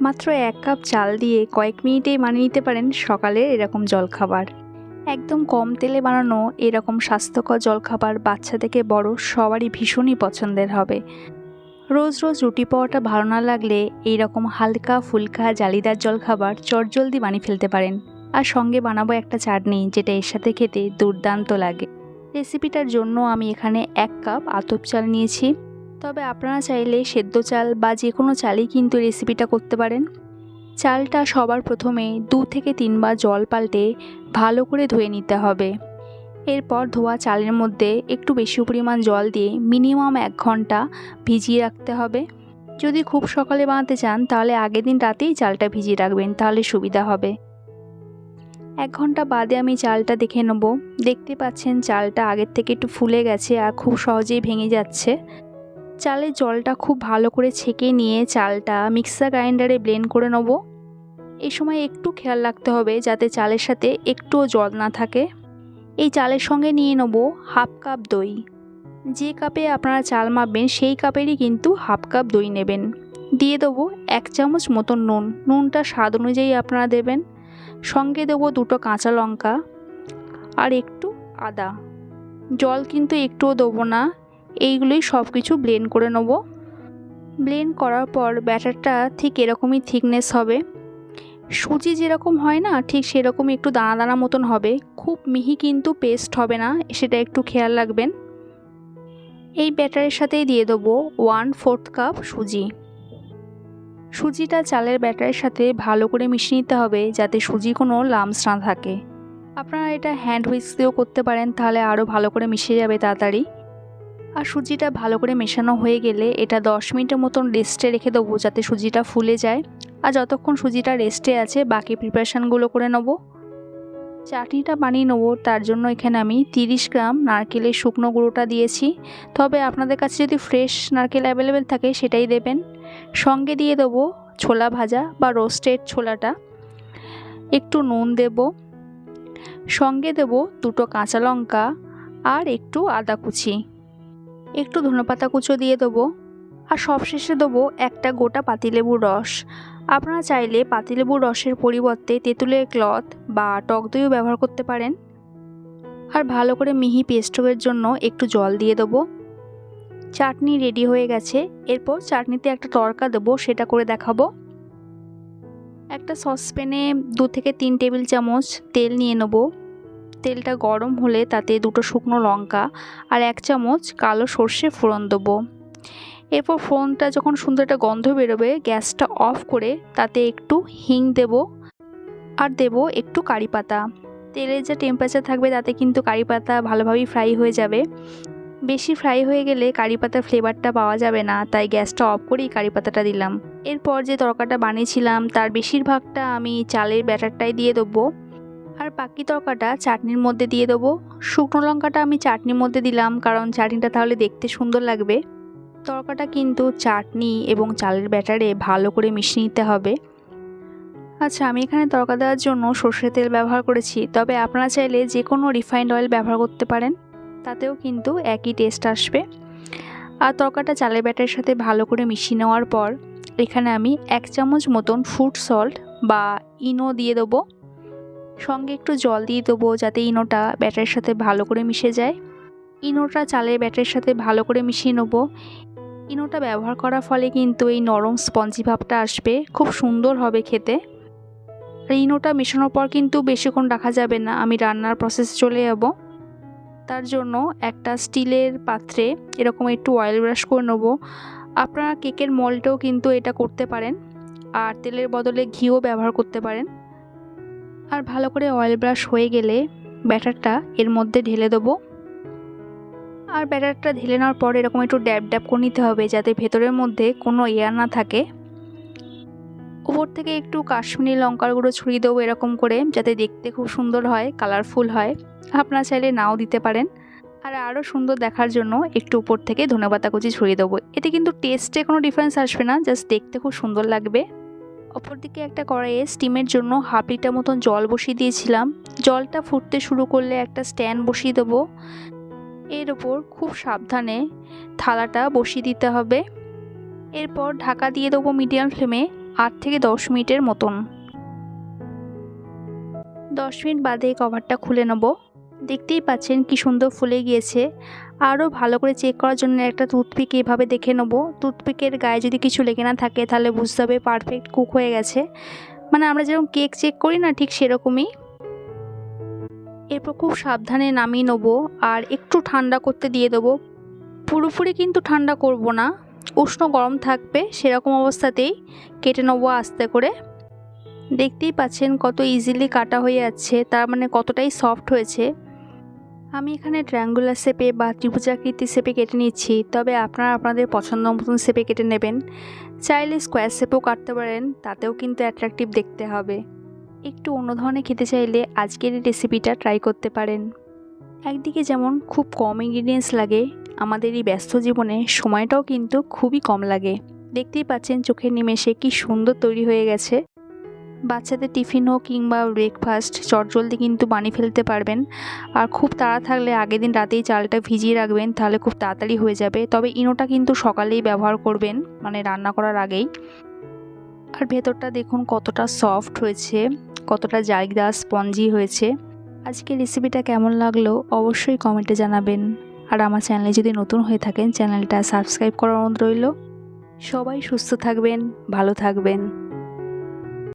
মাত্র এক কাপ চাল দিয়ে কয়েক মিনিটেই বানিয়ে নিতে পারেন সকালের এরকম জলখাবার। একদম কম তেলে বানানো এরকম স্বাস্থ্যকর জলখাবার বাচ্চা থেকে বড় সবারই ভীষণই পছন্দের হবে। রোজ রোজ রুটি পাওয়াটা ভালো না লাগলে এই রকম হালকা ফুলকা জালিদার জলখাবার চটজলদি বানিয়ে ফেলতে পারেন। আর সঙ্গে বানাবো একটা চাটনি যেটা এর সাথে খেতে দুর্দান্ত লাগে। রেসিপিটার জন্য আমি এখানে এক কাপ আতপ চাল নিয়েছি। তবে আপনারা চাইলে সেদ্ধ চাল বা যে কোনো চালই কিন্তু রেসিপিটা করতে পারেন। চালটা সবার প্রথমে দু থেকে তিনবার জল পাল্টে ভালো করে ধুয়ে নিতে হবে। এরপর ধোয়া চালের মধ্যে একটু বেশি পরিমাণ জল দিয়ে মিনিমাম এক ঘণ্টা ভিজিয়ে রাখতে হবে। যদি খুব সকালে বানাতে চান, তাহলে আগের দিন রাতেই চালটা ভিজিয়ে রাখবেন, তাহলে সুবিধা হবে। এক ঘণ্টা বাদে আমি চালটা দেখে নেব। দেখতে পাচ্ছেন, চালটা আগের থেকে একটু ফুলে গেছে আর খুব সহজেই ভেঙে যাচ্ছে। চালের জলটা খুব ভালো করে ছেঁকে নিয়ে চালটা মিক্সার গ্রাইন্ডারে ব্লেন্ড করে নেব। এই সময় একটু খেয়াল রাখতে হবে যাতে চালের সাথে একটুও জল না থাকে। এই চালের সঙ্গে নিয়ে নেব হাফ কাপ দই। যে কাপে আপনারা চাল মাপবেন সেই কাপেরই কিন্তু হাফ কাপ দই নেবেন। দিয়ে দেবো এক চামচ মতন নুন। নুনটা স্বাদ অনুযায়ী আপনারা দেবেন। সঙ্গে দেবো দুটো কাঁচা লঙ্কা আর একটু আদা। জল কিন্তু একটুও দেবো না। এইগুলোই সব কিছু ব্লেন্ড করে নেব। ব্লেন্ড করার পর ব্যাটারটা ঠিক এরকমই থিকনেস হবে। সুজি যেরকম হয় না, ঠিক সেরকম একটু দানা দানা মতন হবে। খুব মিহি কিন্তু পেস্ট হবে না, সেটা একটু খেয়াল রাখবেন। এই ব্যাটারের সাথেই দিয়ে দেবো ওয়ান ফোর্থ কাপ সুজি। সুজিটা চালের ব্যাটারের সাথে ভালো করে মিশিয়ে নিতে হবে, যাতে সুজি কোনো লামস না থাকে। আপনারা এটা হ্যান্ড হুইক্স দিয়েও করতে পারেন, তাহলে আরও ভালো করে মিশে যাবে তাড়াতাড়ি। আর সুজিটা ভালো করে মেশানো হয়ে গেলে এটা দশ মিনিটের মতন রেস্টে রেখে দেবো যাতে সুজিটা ফুলে যায়। আর যতক্ষণ সুজিটা রেস্টে আছে, বাকি প্রিপারেশানগুলো করে নেব। চাটনিটা বানিয়ে নেব, তার জন্য এখানে আমি তিরিশ গ্রাম নারকেলের শুকনো গুঁড়োটা দিয়েছি। তবে আপনাদের কাছে যদি ফ্রেশ নারকেল অ্যাভেলেবেল থাকে, সেটাই দেবেন। সঙ্গে দিয়ে দেবো ছোলা ভাজা বা রোস্টেড ছোলাটা। একটু নুন দেব। সঙ্গে দেব দুটো কাঁচা লঙ্কা আর একটু আদা কুচি। একটু ধনেপাতা কুচো দিয়ে দেবো। আর সবশেষে দেবো একটা গোটা পাতিলেবুর রস। আপনারা চাইলে পাতিলেবুর রসের পরিবর্তে তেঁতুলের ক্লথ বা টক দইও ব্যবহার করতে পারেন। আর ভালো করে মিহি পেস্টকের জন্য একটু জল দিয়ে দেবো। চাটনি রেডি হয়ে গেছে। এরপর চাটনিতে একটা তরকা দেবো, সেটা করে দেখাবো। একটা সসপ্যানে দু থেকে তিন টেবিল চামচ তেল নিয়ে নেব। তেলটা গরম হলে তাতে দুটো শুকনো লঙ্কা আর এক চামচ কালো সর্ষে ফোড়ন দেবো। এরপর ফোড়নটা যখন সুন্দর একটা গন্ধ বেরোবে, গ্যাসটা অফ করে তাতে একটু হিং দেব আর দেব একটু কারি পাতা। তেলের যা টেম্পারেচার থাকবে তাতে কিন্তু কারি পাতা ভালোভাবেই ফ্রাই হয়ে যাবে। বেশি ফ্রাই হয়ে গেলে কারি পাতার ফ্লেভারটা পাওয়া যাবে না, তাই গ্যাসটা অফ করেই কারি পাতাটা দিলাম। এরপর যে তরকাটা বানিয়েছিলাম, তার বেশিরভাগটা আমি চালের ব্যাটারটাই দিয়ে দেবো। বাকি তরকাটা চাটনির মধ্যে দিয়ে দেবো। শুকনো লঙ্কাটা আমি চাটনির মধ্যে দিলাম, কারণ চাটনিটা তাহলে দেখতে সুন্দর লাগবে। তরকাটা কিন্তু চাটনি এবং চালের ব্যাটারে ভালো করে মিশিয়ে নিতে হবে। আচ্ছা আমি এখানে তরকা দেওয়ার জন্য সর্ষের তেল ব্যবহার করেছি, তবে আপনারা চাইলে যে কোনো রিফাইন্ড অয়েল ব্যবহার করতে পারেন, তাতেও কিন্তু একই টেস্ট আসবে। আর তরকাটা চালের ব্যাটারের সাথে ভালো করে মিশিয়ে নেওয়ার পর, এখানে আমি এক চামচ মতন ফুড সল্ট বা ইনো দিয়ে দেবো। সঙ্গে একটু জল দিয়ে দেবো যাতে ইনোটা ব্যাটারের সাথে ভালো করে মিশে যায়। ইনোটা চালের ব্যাটারের সাথে ভালো করে মিশিয়ে নেব। ইনোটা ব্যবহার করার ফলে কিন্তু এই নরম স্পঞ্জি ভাবটা আসবে, খুব সুন্দর হবে খেতে। আর ইনোটা মেশানোর পর কিন্তু বেশিক্ষণ রাখা যাবে না, আমি রান্নার প্রসেস চলে যাব। তার জন্য একটা স্টিলের পাত্রে এরকম একটু অয়েল ব্রাশ করে নেব। আপনারা কেকের মলটাও কিন্তু এটা করতে পারেন। আর তেলের বদলে ঘিও ব্যবহার করতে পারেন। আর ভালো করে অয়েল ব্রাশ হয়ে গেলে ব্যাটারটা এর মধ্যে ঢেলে দেবো। আর ব্যাটারটা ঢেলে নেওয়ার পর এরকম একটু ড্যাব ড্যাব করে নিতে হবে যাতে ভেতরের মধ্যে কোনো এয়ার না থাকে। উপর থেকে একটু কাশ্মীরি লঙ্কার গুঁড়ো ছড়িয়ে দেবো এরকম করে যাতে দেখতে খুব সুন্দর হয় কালারফুল হয়। আপনারা চাইলে নাও দিতে পারেন। আর আরও সুন্দর দেখার জন্য একটু উপর থেকে ধনেপাতা কুচি ছড়িয়ে দেবো। এতে কিন্তু টেস্টে কোনো ডিফারেন্স আসবে না জাস্ট দেখতে খুব সুন্দর লাগবে। অপরদিকে একটা কড়াইয়ে স্টিমের জন্য হাফ লিটার মতন জল বসিয়ে দিয়েছিলাম। জলটা ফুটতে শুরু করলে একটা স্ট্যান্ড বসিয়ে দেবো। এর ওপর খুব সাবধানে থালাটা বসিয়ে দিতে হবে। এরপর ঢাকা দিয়ে দেবো মিডিয়াম ফ্লেমে আট থেকে দশ মিনিটের মতন। দশ মিনিট বাদে কভারটা খুলে নেব। দেখতেই পাচ্ছেন কি সুন্দর ফুলে গিয়েছে। আরও ভালো করে চেক করার জন্য একটা টুথপিক এভাবে দেখে নেব। টুথপিকের গায়ে যদি কিছু লেগে না থাকে তাহলে বুঝতে হবে পারফেক্ট কুক হয়ে গেছে। মানে আমরা যেরকম কেক চেক করি না ঠিক সেরকমই। এরপর খুব সাবধানে নামিয়ে নেব আর একটু ঠান্ডা করতে দিয়ে দেবো। পুরোপুরি কিন্তু ঠান্ডা করব না। উষ্ণ গরম থাকবে সেরকম অবস্থাতেই কেটে নেব আস্তে করে। দেখতেই পাচ্ছেন কত ইজিলি কাটা হয়ে যাচ্ছে, তার মানে কতটাই সফট হয়েছে। আমি এখানে ট্রায়াঙ্গুলার শেপে বা ত্রিভুজাকৃতি শেপে কেটে নিচ্ছি, তবে আপনারা আপনাদের পছন্দ মতন শেপে কেটে নেবেন। চাইলে স্কোয়ার শেপেও কাটতে পারেন, তাতেও কিন্তু অ্যাট্রাকটিভ দেখতে হবে। একটু অন্য ধরনের খেতে চাইলে আজকের এই রেসিপিটা ট্রাই করতে পারেন। একদিকে যেমন খুব কম ইনগ্রিডিয়েন্টস লাগে, আমাদের এই ব্যস্ত জীবনে সময়টাও কিন্তু খুবই কম লাগে। দেখতেই পাচ্ছেন চোখের নিমেষে কি সুন্দর তৈরি হয়ে গেছে। বাচ্চাদের টিফিন হোক কিংবা ব্রেকফাস্ট চটজলদি কিন্তু বানিয়ে ফেলতে পারবেন। আর খুব তাড়া থাকলে আগের দিন রাতেই চালটা ভিজিয়ে রাখবেন, তাহলে খুব তাড়াতাড়ি হয়ে যাবে। তবে ইনোটা কিন্তু সকালেই ব্যবহার করবেন মানে রান্না করার আগেই। আর ভেতরটা দেখুন কতটা সফট হয়েছে, কতটা জায়গা স্পঞ্জি হয়েছে। আজকে রেসিপিটা কেমন লাগল অবশ্যই কমেন্টে জানাবেন। আর আমার চ্যানেলে যদি নতুন হয়ে থাকেন চ্যানেলটা সাবস্ক্রাইব করার অনুরোধ রইল। সবাই সুস্থ থাকবেন, ভালো থাকবেন।